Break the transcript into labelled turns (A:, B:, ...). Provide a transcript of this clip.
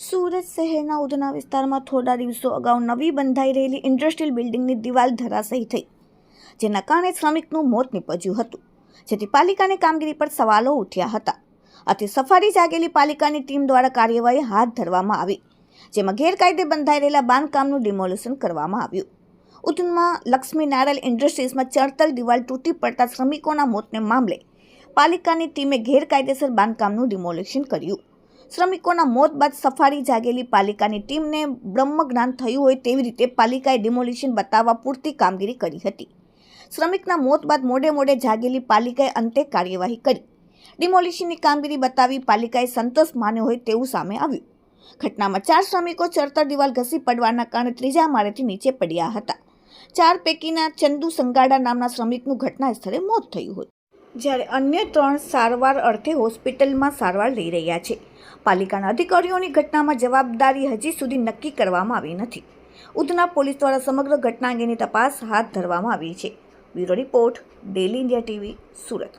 A: સુરત શહેરના ઉધના વિસ્તારમાં થોડા દિવસો અગાઉ નવી બંધાઈ રહેલી ઇન્ડસ્ટ્રીયલ બિલ્ડિંગની દિવાલ ધરાશયી થઈ, જેના કારણે શ્રમિકનું મોત નીપજ્યું હતું. જેથી પાલિકાની કામગીરી પર સવાલો ઉઠ્યા હતા આથી સફારી જાગેલી પાલિકાની ટીમ દ્વારા કાર્યવાહી હાથ ધરવામાં આવી, જેમાં ગેરકાયદે બંધાઈ રહેલા બાંધકામનું ડિમોલિશન કરવામાં આવ્યું. ઉધનમાં લક્ષ્મી નારાયણ ઇન્ડસ્ટ્રીઝમાં ચણતર દિવાલ તૂટી પડતા શ્રમિકોના મોતને મામલે પાલિકાની ટીમે ગેરકાયદેસર બાંધકામનું ડિમોલિશન કર્યું. શ્રમિકોના મોત બાદ સફારી જાગેલી પાલિકાની ટીમને બ્રહ્મજ્ઞાન થયું હોય તેવી રીતે પાલિકાએ ડિમોલિશન બતાવવા પૂરતી કામગીરી કરી હતી. શ્રમિકના મોત બાદ મોડે મોડે જાગેલી પાલિકાએ અંતે કાર્યવાહી કરી. ડિમોલિશનની કામગીરી બતાવી પાલિકાએ સંતોષ માન્યો હોય તેવું સામે આવ્યું. ઘટનામાં ચાર શ્રમિકો ચડતર દિવાલ ઘસી પડવાના કારણે ત્રીજા માળેથી નીચે પડ્યા હતા. ચાર પૈકીના ચંદુ સંગાડા નામના શ્રમિકનું ઘટના સ્થળે મોત થયું હતું. જ્યારે અન્ય ત્રણ સારવાર અર્થે હોસ્પિટલમાં સારવાર લઈ રહ્યા છે. પાલિકાના અધિકારીઓની ઘટનામાં જવાબદારી હજી સુધી નક્કી કરવામાં આવી નથી. ઉધના પોલીસ દ્વારા સમગ્ર ઘટના અંગેની તપાસ હાથ ધરવામાં આવી છે. Bureau report, daily India TV, Surat.